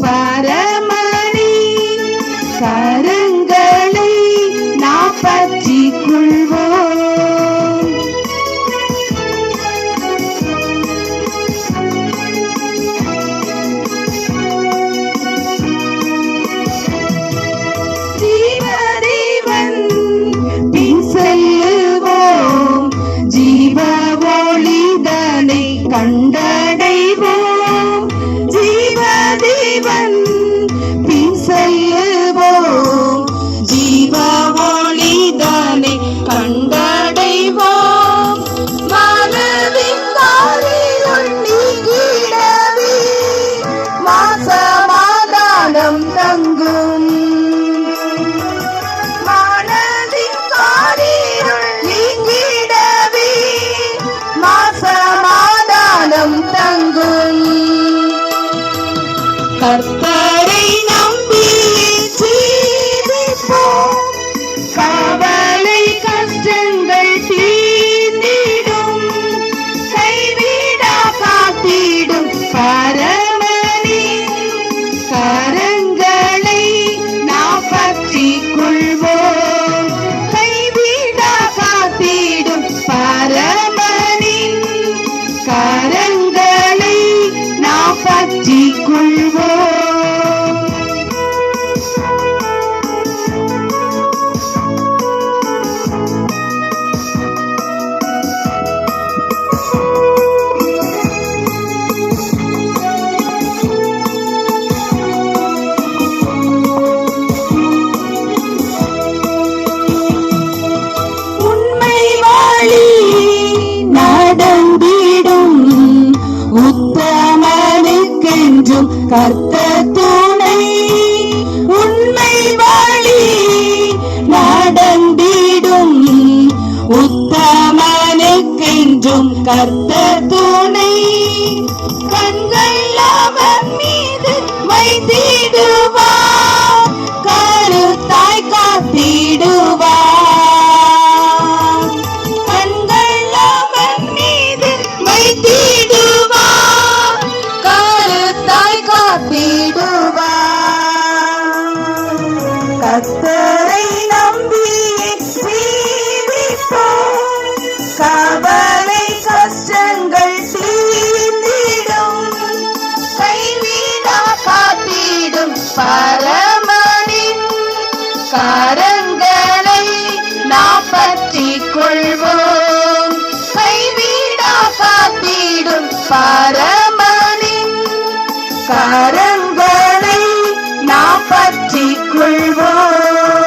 para காக்கும் கர்த்த துணை உண்மை வழி நடந்திடும். உத்தமனுக்கென்றும் கர்த்த பரமனின் கரங்களை நாம் பற்றி கொள்வோம் கைவிடா காத்திடும் பரமனின் கரங்களை நாம் கொள்வோம்